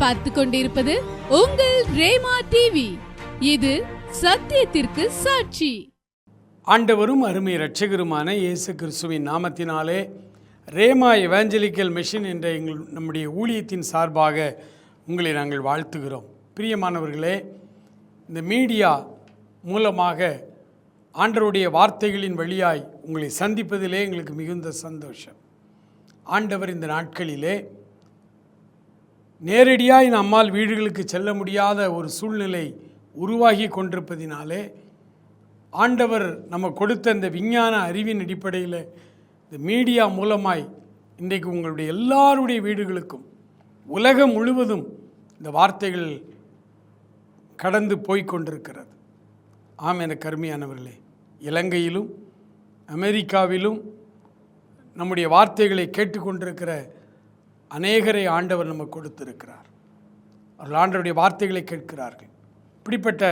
பார்த்து கொண்டிருப்பது உங்கள் ரேமா டிவி இது சத்தியத்திற்கு சாட்சி. ஆண்டவரும் அருமை இரட்சகருமான இயேசு கிறிஸ்துவின் நாமத்தினாலே ரேமா எவாஞ்சலிக்கல் மிஷன் என்ற எங்கள் நம்முடைய ஊழியத்தின் சார்பாக உங்களை நாங்கள் வாழ்த்துகிறோம். பிரியமானவர்களே இந்த மீடியா மூலமாக ஆண்டவருடைய வார்த்தைகளின் வழியாய் உங்களை சந்திப்பதிலே எங்களுக்கு மிகுந்த சந்தோஷம். ஆண்டவர் இந்த நாட்களிலே நேரடியாக நம்மால் வீடுகளுக்கு செல்ல முடியாத ஒரு சூழ்நிலை உருவாகி கொண்டிருப்பதினாலே ஆண்டவர் நம்ம கொடுத்த இந்த விஞ்ஞான அறிவின் அடிப்படையில் இந்த மீடியா மூலமாய் இன்றைக்கு உங்களுடைய எல்லாருடைய வீடுகளுக்கும் உலகம் முழுவதும் இந்த வார்த்தைகள் கடந்து போய்கொண்டிருக்கிறது ஆம் என கருமையானவர்களே இலங்கையிலும் அமெரிக்காவிலும் நம்முடைய வார்த்தைகளை கேட்டுக்கொண்டிருக்கிற அநேகரை ஆண்டவர் நமக்கு கொடுத்திருக்கிறார். அவர்கள் ஆண்டவருடைய வார்த்தைகளை கேட்கிறார்கள். இப்படிப்பட்ட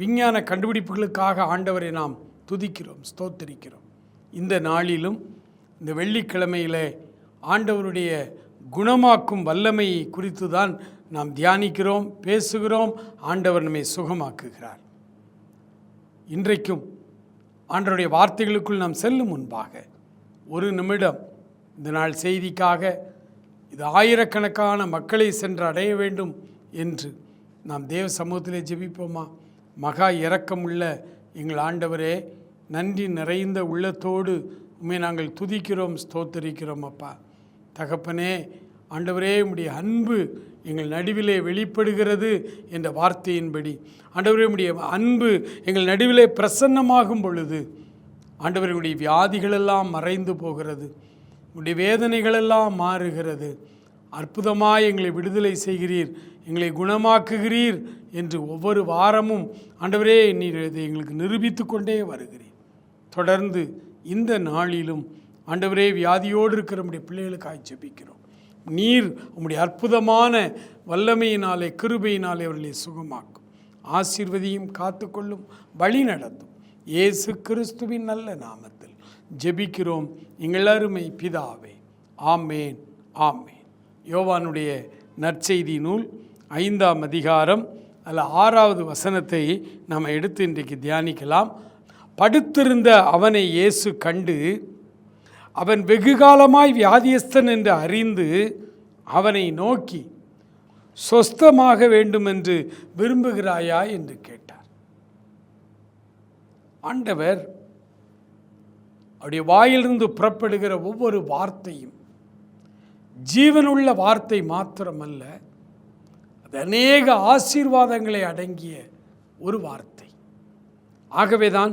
விஞ்ஞான கண்டுபிடிப்புகளுக்காக ஆண்டவரை நாம் துதிக்கிறோம் ஸ்தோத்தரிக்கிறோம். இந்த நாளிலும் இந்த வெள்ளிக்கிழமையிலே ஆண்டவருடைய குணமாக்கும் வல்லமை குறித்து தான் நாம் தியானிக்கிறோம் பேசுகிறோம் ஆண்டவர் நம்மை சுகமாக்குகிறார். இன்றைக்கும் ஆண்டவருடைய வார்த்தைகளுக்குள் நாம் செல்லும் முன்பாக ஒரு நிமிடம் இந்த நாள் செய்திக்காக இது ஆயிரக்கணக்கான மக்களை சென்று அடைய வேண்டும் என்று நாம் தேவ சமூகத்திலே ஜெபிப்போமா? மகா இரக்கமுள்ள எங்கள் ஆண்டவரே நன்றி நிறைந்த உள்ளத்தோடு உண்மை நாங்கள் துதிக்கிறோம் ஸ்தோத்தரிக்கிறோம் அப்பா. தகப்பனே ஆண்டவரே உடைய அன்பு எங்கள் நடுவிலே வெளிப்படுகிறது என்ற வார்த்தையின்படி. ஆண்டவரே உடைய அன்பு எங்கள் நடுவிலே பிரசன்னமாகும் பொழுது ஆண்டவர்களுடைய வியாதிகளெல்லாம் மறைந்து போகிறது. உடைய வேதனைகளெல்லாம் மாறுகிறது. அற்புதமாக எங்களை விடுதலை செய்கிறீர். எங்களை குணமாக்குகிறீர் என்று ஒவ்வொரு வாரமும் ஆண்டவரே நீர் இதை எங்களுக்கு நிரூபித்து கொண்டே வருகிறீர். தொடர்ந்து இந்த நாளிலும் ஆண்டவரே வியாதியோடு இருக்கிற நம்முடைய பிள்ளைகளுக்காக ஜெபிக்கிறோம். நீர் உம்முடைய அற்புதமான வல்லமையினாலே கிருபையினாலே அவர்களை சுகமாக்கும். ஆசீர்வதியும் காத்துக்கொள்ளும் வழி நடத்தும் இயேசு கிறிஸ்துவின் நல்ல நாமத்தில். ஜெபிக்கிறோம். எங்களருமை பிதாவே. ஆமேன் ஆமேன். யோவானுடைய நற்செய்தி நூல் ஐந்தாம் அதிகாரம் அல்ல ஆறாவது வசனத்தை நாம் எடுத்து இன்றைக்கு தியானிக்கலாம். படுத்திருந்த அவனை இயேசு கண்டு அவன் வெகுகாலமாய் வியாதியஸ்தன் என்று அறிந்து அவனை நோக்கி சொஸ்தமாக வேண்டுமென்று விரும்புகிறாயா? என்று கேட்டார். ஆண்டவர் அவருடைய வாயிலிருந்து புறப்படுகிற ஒவ்வொரு வார்த்தையும் ஜீவனுள்ள வார்த்தை மாத்திரமல்ல அது அநேக ஆசீர்வாதங்களை அடங்கிய ஒரு வார்த்தை. ஆகவேதான்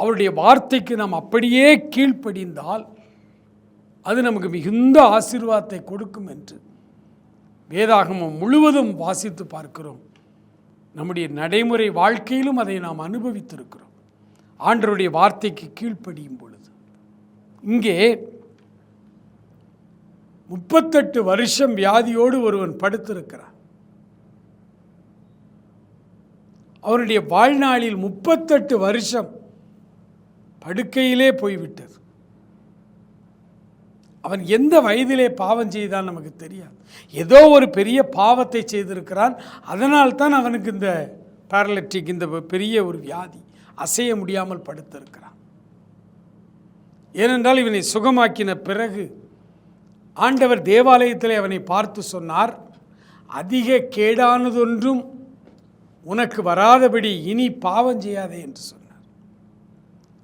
அவருடைய வார்த்தைக்கு நாம் அப்படியே கீழ்ப்படிந்தால் அது நமக்கு மிகுந்த ஆசீர்வாதத்தை கொடுக்கும் என்று வேதாகமம் முழுவதும் வாசித்து பார்க்கிறோம். நம்முடைய நடைமுறை வாழ்க்கையிலும் அதை நாம் அனுபவித்திருக்கிறோம். ஆண்டருடைய வார்த்தைக்கு கீழ்ப்படியும் பொழுது. இங்கே முப்பத்தெட்டு வருஷம் வியாதியோடு ஒருவன் படுத்திருக்கிறான். அவருடைய வாழ்நாளில் முப்பத்தெட்டு வருஷம் படுக்கையிலே போய்விட்டது. அவன் எந்த வயதிலே பாவம் செய்தான் நமக்கு தெரியாது. ஏதோ ஒரு பெரிய பாவத்தை செய்திருக்கிறான். அதனால் தான் அவனுக்கு இந்த பேரலட்டிக் இந்த பெரிய ஒரு வியாதி. அசைய முடியாமல் படுத்திருக்கிறான். ஏனென்றால் இவனை சுகமாக்கின பிறகு ஆண்டவர் தேவாலயத்தில் அவனை பார்த்து சொன்னார் அதிக கேடானதொன்றும் உனக்கு வராதபடி இனி பாவம் செய்யாதே என்று சொன்னார்.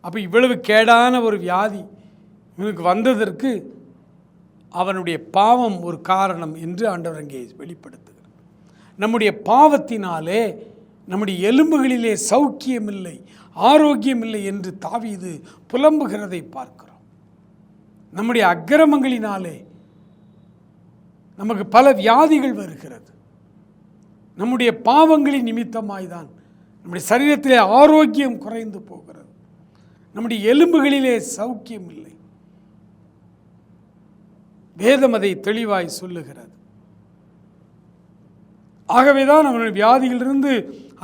அப்போ இவ்வளவு கேடான ஒரு வியாதி இவனுக்கு வந்ததற்கு அவனுடைய பாவம் ஒரு காரணம் என்று ஆண்டவர் அங்கே வெளிப்படுத்துகிறார். நம்முடைய பாவத்தினாலே நம்முடைய எலும்புகளிலே சௌக்கியமில்லை ஆரோக்கியமில்லை என்று தாவீது புலம்புகிறதை பார்க்கிறோம். நம்முடைய அக்கிரமங்களினாலே நமக்கு பல வியாதிகள் வருகிறது. நம்முடைய பாவங்களின் நிமித்தமாய்தான் நம்முடைய சரீரத்திலே ஆரோக்கியம் குறைந்து போகிறது. நம்முடைய எலும்புகளிலே சௌக்கியம் இல்லை வேதம் அதை தெளிவாய் சொல்லுகிறது. ஆகவே தான் அவனுடைய வியாதியிலிருந்து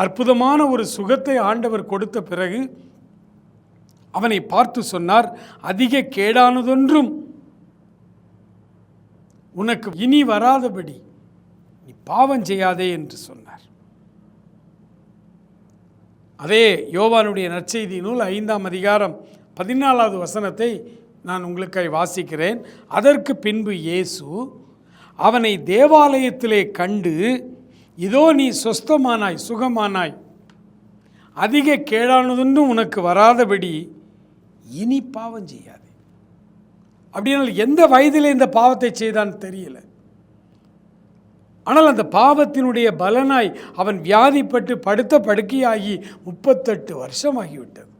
அற்புதமான ஒரு சுகத்தை ஆண்டவர் கொடுத்த பிறகு அவனை பார்த்து சொன்னார் அதிக கேடானதொன்றும் உனக்கு இனி வராதபடி நீ பாவம் செய்யாதே என்று சொன்னார். அதே யோவானுடைய நற்செய்தி நூல் ஐந்தாம் அதிகாரம் பதினாலாவது வசனத்தை நான் உங்களுக்காய் வாசிக்கிறேன். அதற்கு பின்பு இயேசு அவனை தேவாலயத்திலே கண்டு இதோ நீ சொஸ்தமானாய் சுகமானாய். அதிக கேடானதொன்றும் உனக்கு வராதபடி இனி பாவம் செய்யாது. அப்படின்னால் எந்த வயதில் இந்த பாவத்தை செய்தான்னு தெரியல. ஆனால் அந்த பாவத்தினுடைய பலனாய் அவன் வியாதிப்பட்டு படுத்த படுக்கையாகி முப்பத்தெட்டு வருஷமாகிவிட்டது.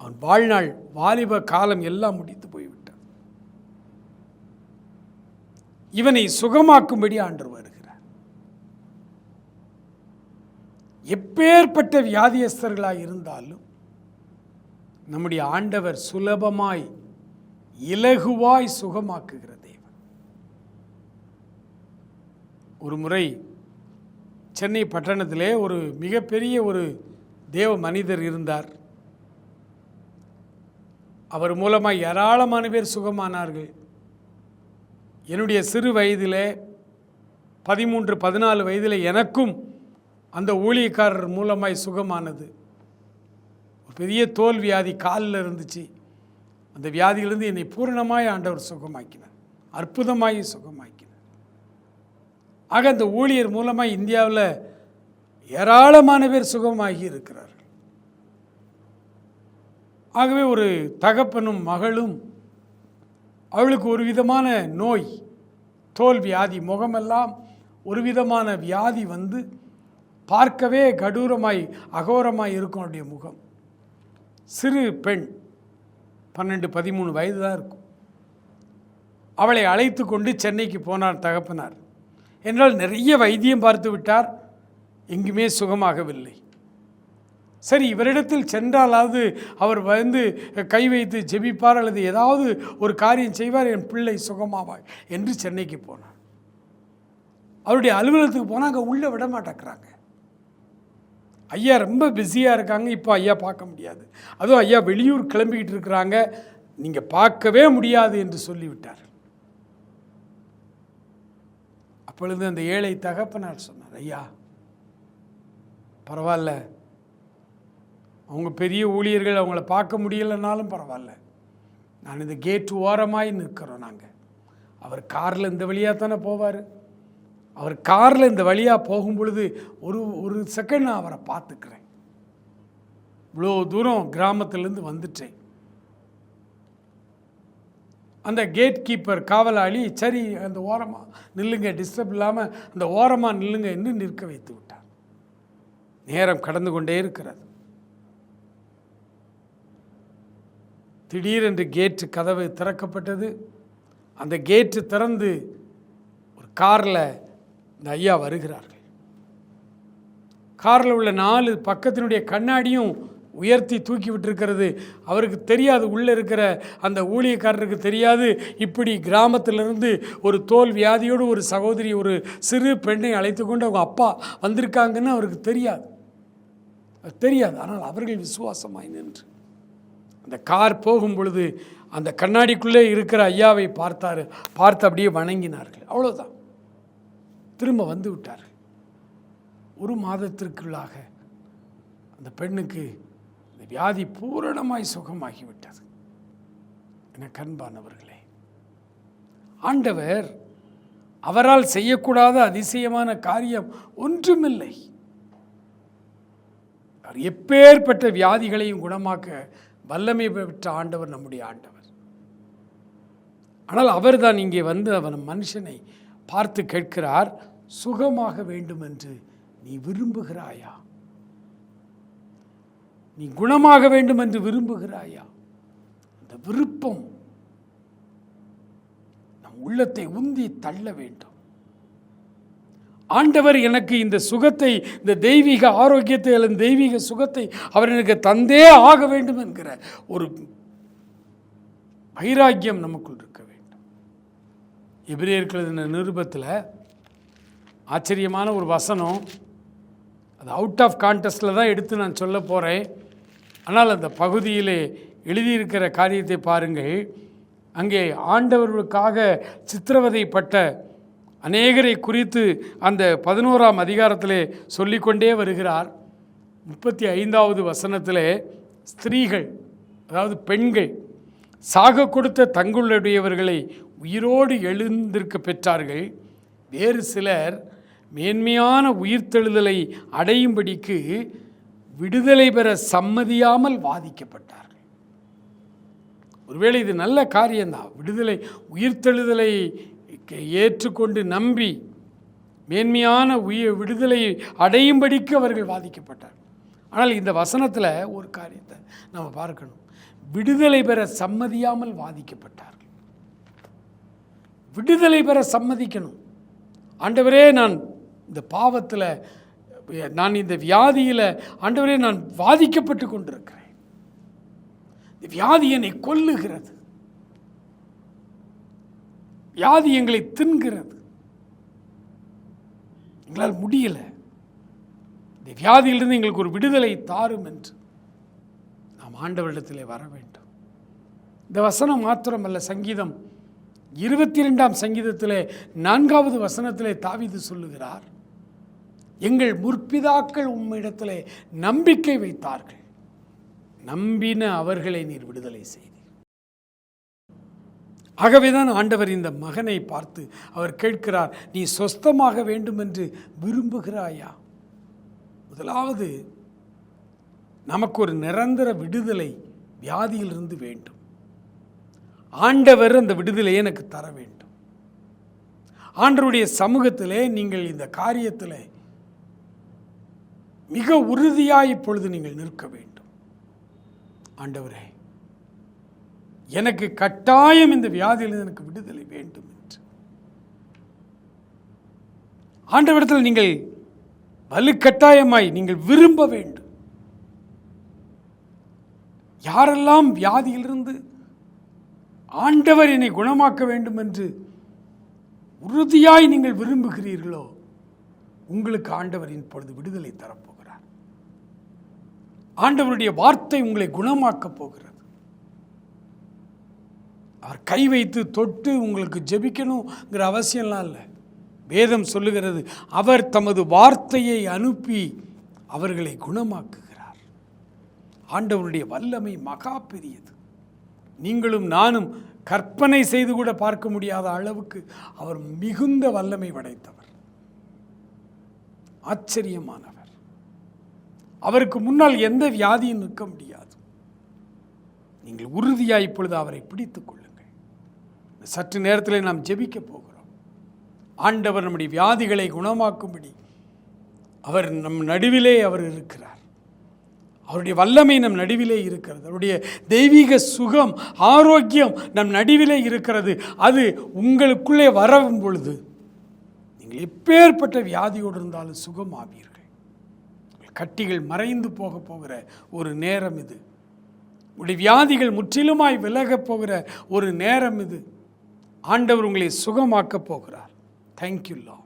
அவன் வாழ்நாள் வாலிப காலம் எல்லாம் முடித்து போய்விட்டது இவனை சுகமாக்கும்படி ஆண்டு வருகிறார். எப்பேற்பட்ட வியாதியஸ்தர்களாக இருந்தாலும் நம்முடைய ஆண்டவர் சுலபமாய் இலகுவாய் சுகமாக்குகிற தேவன். ஒரு முறை சென்னை பட்டணத்திலே ஒரு மிகப்பெரிய ஒரு தேவ மனிதர் இருந்தார். அவர் மூலமாக ஏராளமான பேர் சுகமானார்கள். என்னுடைய சிறு வயதிலே பதிமூன்று பதினாலு வயதில் எனக்கும் அந்த ஊழியக்காரர் மூலமாய் சுகமானது. ஒரு பெரிய தோல் வியாதி காலில் இருந்துச்சு. அந்த வியாதியிலிருந்து என்னை பூரணமாய் ஆண்டவர் சுகமாக்கினார். அற்புதமாய் சுகமாக்கினார். ஆக அந்த ஊழியர் மூலமாக இந்தியாவில் ஏராளமான பேர் சுகமாகி இருக்கிறார்கள். ஆகவே ஒரு தகப்பனும் மகளும் அவளுக்கு ஒரு விதமான நோய் தோல் வியாதி முகமெல்லாம் ஒரு விதமான வியாதி வந்து பார்க்கவே கடூரமாய் அகோரமாய் இருக்கும் அவருடைய முகம். சிறு பெண் பன்னெண்டு பதிமூணு வயது தான் இருக்கும். அவளை அழைத்து கொண்டு சென்னைக்கு போனார் தகப்பனார். என்றால் நிறைய வைத்தியம் பார்த்து விட்டார் எங்குமே சுகமாகவில்லை. சரி இவரிடத்தில் சென்றாலாவது அவர் வந்து கை வைத்து ஜெபிப்பார் அல்லது ஏதாவது ஒரு காரியம் செய்வார் என் பிள்ளை சுகமாவாய் என்று சென்னைக்கு போனார். அவருடைய அலுவலகத்துக்கு போனால் அங்கே உள்ளே விட மாட்டேங்கிறாங்க. ஐயா ரொம்ப பிஸியாக இருக்காங்க இப்போ ஐயா பார்க்க முடியாது. அதுவும் ஐயா வெளியூர் கிளம்பிக்கிட்டு இருக்கிறாங்க நீங்கள் பார்க்கவே முடியாது என்று சொல்லிவிட்டார். அப்பொழுது அந்த ஏழை தகப்பனார் சொன்னார் ஐயா பரவாயில்ல அவங்க பெரிய ஊழியர்கள் அவங்கள பார்க்க முடியலைனாலும் பரவாயில்ல. நான் இந்த கேட்டு ஓரமாய் நிற்கிறோம் நாங்கள் அவர் காரில் இந்த வழியாக தானே போவார். அவர் காரில் இந்த வழியாக போகும் பொழுது ஒரு ஒரு செகண்ட் நான் அவரை பார்த்துக்கிறேன். இவ்வளோ தூரம் கிராமத்திலேருந்து வந்துட்டேன். அந்த கேட் கீப்பர் காவலாளி சரி அந்த ஓரமாக நில்லுங்க டிஸ்டர்ப் இல்லாமல் அந்த ஓரமாக நில்லுங்க என்று நிற்க வைத்து விட்டார். நேரம் கடந்து கொண்டே இருக்கிறது. திடீரென்று கேட்டு கதவு திறக்கப்பட்டது. அந்த கேட்டு திறந்து ஒரு காரில் இந்த ஐயா வருகிறார்கள். காரில் உள்ள நாலு பக்கத்தினுடைய கண்ணாடியும் உயர்த்தி தூக்கி விட்டுருக்கிறது. அவருக்கு தெரியாது உள்ளே இருக்கிற அந்த ஊழியக்காரருக்கு தெரியாது. இப்படி கிராமத்திலிருந்து ஒரு தோல் வியாதியோடு ஒரு சகோதரி ஒரு சிறு பெண்ணை அழைத்து கொண்டு அவங்க அப்பா வந்திருக்காங்கன்னு அவருக்கு தெரியாது. அது தெரியாது. ஆனால் அவர்கள் விசுவாசமாய் நின்று அந்த கார் போகும் பொழுது அந்த கண்ணாடிக்குள்ளே இருக்கிற ஐயாவை பார்த்தார். பார்த்து அப்படியே வணங்கினார்கள். அவ்வளோதான் திரும்ப வந்து விட்டார்கள். ஒரு மாதத்திற்குள்ளாக அந்த பெண்ணுக்கு இந்த வியாதி பூரணமாய் சுகமாகிவிட்டது. என கண்பானவர்களே ஆண்டவர் அவரால் செய்யக்கூடாத அதிசயமான காரியம் ஒன்றுமில்லை. அவர் எப்பேற்பட்ட வியாதிகளையும் குணமாக்க வல்லமை பெற்ற ஆண்டவர் நம்முடைய ஆண்டவர். ஆனால் அவர்தான் இங்கே வந்து அவன் மனுஷனை பார்த்து கேட்கிறார் சுகமாக வேண்டும் என்று நீ விரும்புகிறாயா? நீ குணமாக வேண்டும் என்று விரும்புகிறாயா? அந்த விருப்பம் நம் உள்ளத்தை உந்தி தள்ள வேண்டும். ஆண்டவர் எனக்கு இந்த சுகத்தை இந்த தெய்வீக ஆரோக்கியத்தை அல்லது தெய்வீக சுகத்தை அவர் எனக்கு தந்தே ஆக வேண்டும் என்கிற ஒரு வைராக்கியம் நமக்குள் இருக்க வேண்டும். எபிரேயர்கள் நிருபத்தில் ஆச்சரியமான ஒரு வசனம். அது அவுட் ஆஃப் கான்டெஸ்டில் தான் எடுத்து நான் சொல்ல போகிறேன் ஆனால் அந்த பகுதியிலே எழுதியிருக்கிற காரியத்தை பாருங்கள். அங்கே ஆண்டவர்களுக்காக சித்திரவதைப்பட்ட அநேகரை குறித்து அந்த பதினோராம் அதிகாரத்திலே சொல்லிக்கொண்டே வருகிறார். முப்பத்தி ஐந்தாவது வசனத்திலே ஸ்திரீகள் அதாவது பெண்கள் சாக கொடுத்த தங்களுடையவர்களை உயிரோடு எழுந்திருக்க பெற்றார்கள். வேறு சிலர் மேன்மையான உயிர்த்தெழுதலை அடையும்படிக்கு விடுதலை பெற சம்மதியாமல் வாதிக்கப்பட்டார்கள். ஒருவேளை இது நல்ல காரியம்தான். விடுதலை உயிர்த்தெழுதலை ஏற்றுக்கொண்டு நம்பி மேன்மையான உயிர் விடுதலையை அடையும்படிக்கு அவர்கள் வாதிக்கப்பட்டார். ஆனால் இந்த வசனத்தில் ஒரு காரியத்தை நம்ம பார்க்கணும். விடுதலை பெற சம்மதியாமல் வாதிக்கப்பட்டார்கள். விடுதலை பெற சம்மதிக்கணும். ஆண்டவரே நான் இந்த பாவத்தில் நான் இந்த வியாதியில் ஆண்டவரே நான் வாதிக்கப்பட்டு கொண்டிருக்கிறேன். இந்த வியாதி என்னை கொல்லுகிறது. வியாதி எங்களை தின்கிறது. எங்களால் முடியலை. இந்த வியாதியிலிருந்து எங்களுக்கு ஒரு விடுதலை தாரும் என்று நாம் ஆண்டவரிடத்திலே வர வேண்டும். இந்த வசனம் மாத்திரமல்ல சங்கீதம் இருபத்தி ரெண்டாம் சங்கீதத்திலே நான்காவது வசனத்திலே தாவிது சொல்லுகிறார் எங்கள் முற்பிதாக்கள் உம்மிடத்திலே நம்பிக்கை வைத்தார்கள். நம்பின அவர்களை நீர் விடுதலை ஆகவே ஆகவேதான் ஆண்டவர் இந்த மகனை பார்த்து அவர் கேட்கிறார் நீ சொஸ்தமாக வேண்டும் என்று விரும்புகிறாயா? முதலாவது நமக்கு ஒரு நிரந்தர விடுதலை வியாதியிலிருந்து வேண்டும். ஆண்டவர் அந்த விடுதலையை எனக்கு தர வேண்டும். ஆண்டவருடைய சமூகத்திலே நீங்கள் இந்த காரியத்தில் மிக உறுதியாக இப்பொழுது நீங்கள் நிற்க வேண்டும். ஆண்டவரே எனக்கு கட்டாயம் இந்த வியாதியிலிருந்து எனக்கு விடுதலை வேண்டும் என்று. ஆண்டவரிடத்தில் நீங்கள் வலுக்கட்டாயமாய் நீங்கள் விரும்ப வேண்டும். யாரெல்லாம் வியாதியிலிருந்து ஆண்டவர் என்னை குணமாக்க வேண்டும் என்று உறுதியாய் நீங்கள் விரும்புகிறீர்களோ உங்களுக்கு ஆண்டவர் இப்பொழுது விடுதலை தரப்போகிறார். ஆண்டவருடைய வார்த்தை உங்களை குணமாக்கப் போகிறார் அவர் கை வைத்து தொட்டு உங்களுக்கு ஜெபிக்கணுங்கிற அவசியம்லாம் இல்லை. வேதம் சொல்லுகிறது அவர் தமது வார்த்தையை அனுப்பி அவர்களை குணமாக்குகிறார். ஆண்டவருடைய வல்லமை மகா பெரியது. நீங்களும் நானும் கற்பனை செய்து கூட பார்க்க முடியாத அளவுக்கு அவர் மிகுந்த வல்லமை படைத்தவர். ஆச்சரியமானவர். அவருக்கு முன்னால் எந்த வியாதியும் நிற்க முடியாது. நீங்கள் உறுதியாக இப்பொழுது அவரை பிடித்துக் சற்று நேரத்தில் நாம் ஜெபிக்க போகிறோம். ஆண்டவர் நம்முடைய வியாதிகளை குணமாக்கும்படி அவர் நம் நடுவிலே அவர் இருக்கிறார். அவருடைய வல்லமை நம் நடுவிலே இருக்கிறது. அவருடைய தெய்வீக சுகம் ஆரோக்கியம் நம் நடுவிலே இருக்கிறது. அது உங்களுக்குள்ளே வரவும் பொழுது நீங்கள் எப்பேற்பட்ட வியாதியோடு இருந்தாலும் சுகம் ஆவீர்கள் கட்டிகள் மறைந்து போக போகிற ஒரு நேரம் இது. உடைய வியாதிகள் முற்றிலுமாய் விலகப் போகிற ஒரு நேரம் இது. ஆண்டவர் உங்களை சுகமாக்கப் போகிறார். தேங்க்யூ லா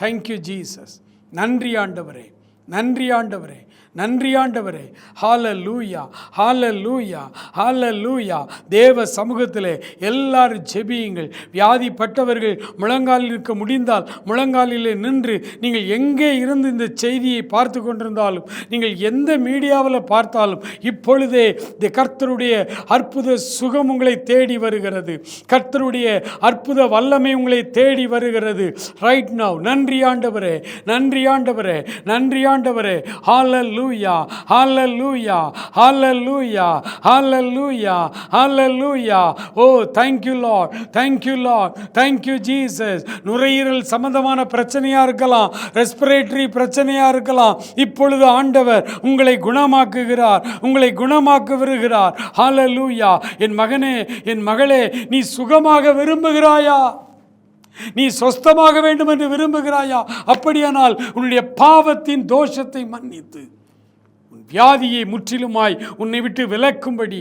தேங்க்யூ ஜீசஸ் நன்றி ஆண்டவரே. நன்றி ஆண்டவரே நன்றி ஆண்டவரே. ஹால லூயா ஹால லூயா ஹால லூயா தேவ சமூகத்தில் எல்லாரும் ஜெபியுங்கள். வியாதிப்பட்டவர்கள் முழங்காலில் இருக்க முடிந்தால் முழங்காலிலே நின்று நீங்கள் எங்கே இருந்து இந்த செய்தியை பார்த்து கொண்டிருந்தாலும் நீங்கள் எந்த மீடியாவில் பார்த்தாலும் இப்பொழுதே இந்த கர்த்தருடைய அற்புத சுகம் உங்களை தேடி வருகிறது. கர்த்தருடைய அற்புத வல்லமை உங்களை தேடி வருகிறது. ரைட் நவ் நன்றி ஆண்டவரே நன்றி ஆண்டவரே நன்றி ஆண்டவரே. ஹால லூயா ஹால லூயா ஹால லூயா hallelujah hallelujah O thank you lord thank you lord thank you Jesus நுரையீரல் சம்பந்தமான பிரச்சனையாக இருக்கலாம் ரெஸ்பிரேட்டரி பிரச்சனையாக இருக்கலாம். இப்பொழுது ஆண்டவர் உங்களை குணமாக்குகிறார் உங்களை குணமாக்க வருகிறார். ஹால லூயா என் மகனே என் மகளே நீ சுகமாக விரும்புகிறாயா? நீ சொஸ்தமாக வேண்டும் என்று விரும்புகிறாயா? அப்படியானால் உன்னுடைய பாவத்தின் தோஷத்தை மன்னித்து உன் வியாதியை முற்றிலுமாய் உன்னை விட்டு விலக்கும்படி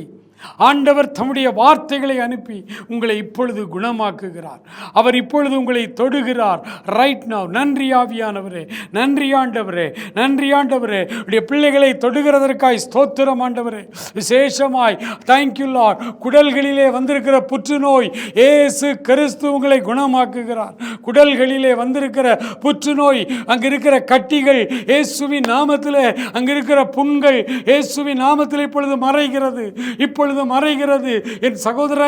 ஆண்டவர் தம்முடைய வார்த்தைகளை அனுப்பி உங்களை இப்பொழுது குணமாக்குகிறார். அவர் இப்பொழுது உங்களை தொடுகிறார். ரைட் நவ் நன்றி ஆவியானவரே. நன்றி ஆண்டவரே. நன்றி ஆண்டவரே. உடைய பிள்ளைகளை தொடுகிறதற்காய் ஸ்தோத்திரம் ஆண்டவரே. விசேஷமாய் தேங்க்யூ லார்ட் குடல்களிலே வந்திருக்கிற புற்றுநோய் ஏசு கிறிஸ்து உங்களை குணமாக்குகிறார். குடல்களிலே வந்திருக்கிற புற்றுநோய் அங்கு இருக்கிற கட்டிகள் இயேசுவின் நாமத்தில் அங்கு இருக்கிற புண்கள் இயேசுவின் நாமத்தில் இப்பொழுது மறைகிறது. இப்பொழுது இப்பொழுது மறைகிறது. என் சகோதர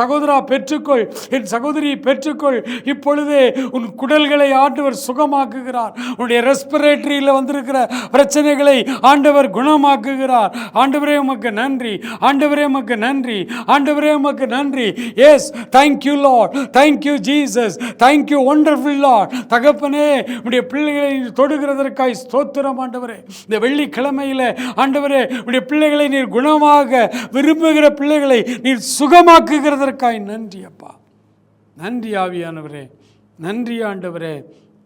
சகோதரா பெற்றுக்கொள். என் சகோதரி பெற்றுக்கொள். இப்பொழுதே உன் குடல்களை ஆண்டவர் சுகமாக்குகிறார். உன்னுடைய ரெஸ்பிரேட்டரியில் வந்திருக்கிற பிரச்சனைகளை ஆண்டவர் குணமாக்குகிறார். ஆண்டவரே உமக்கு நன்றி. ஆண்டவரே உமக்கு நன்றி. ஆண்டவரே உமக்கு நன்றி. Yes thank you lord thank you Jesus thank you wonderful lord தகப்பனே உடைய பிள்ளைகளை தொடுகிறதற்காய் ஸ்தோத்திரம் ஆண்டவரே. இந்த வெள்ளிக்கிழமையில் ஆண்டவரே உடைய பிள்ளைகளை நீர் குணமாக விரு விரும்புகிற பிள்ளைகளை நீர் சுகமாக்குகிறதற்காய் நன்றி அப்பா. நன்றி ஆவியானவரே. நன்றி ஆண்டவரே.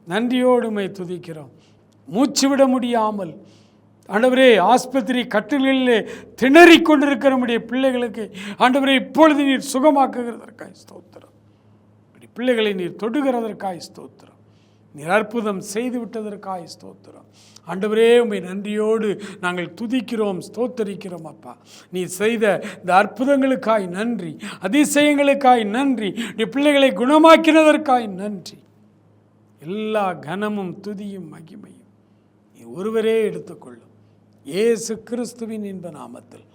நன்றியோடுமை துதிக்கிறோம். மூச்சு விட முடியாமல். ஆண்டவரே ஆஸ்பத்திரி கட்டிலே திணறி கொண்டிருக்கிற நம்முடைய பிள்ளைகளுக்கு ஆண்டவரே இப்பொழுது நீர் சுகமாக்குகிறதற்காய் ஸ்தோத்திரம். இப்படி பிள்ளைகளை நீர் தொடுகிறதற்காய் ஸ்தோத்திரம். நீர் அற்புதம் செய்து விட்டதற்காய் ஸ்தோத்திரம். ஆண்டவரே உண்மை நன்றியோடு நாங்கள் துதிக்கிறோம் ஸ்தோத்தரிக்கிறோம் அப்பா. நீ செய்த இந்த அற்புதங்களுக்காய் நன்றி அதிசயங்களுக்காய் நன்றி நீ பிள்ளைகளை குணமாக்கினதற்காய் நன்றி. எல்லா கனமும் துதியும் மகிமையும் நீ ஒருவரே எடுத்துக்கொள்ளும். ஏசு கிறிஸ்துவின் இன்ப நாமத்தில்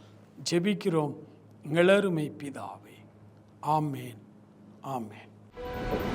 ஜெபிக்கிறோம். எங்களருமை பிதாவே. ஆமேன். ஆமேன்.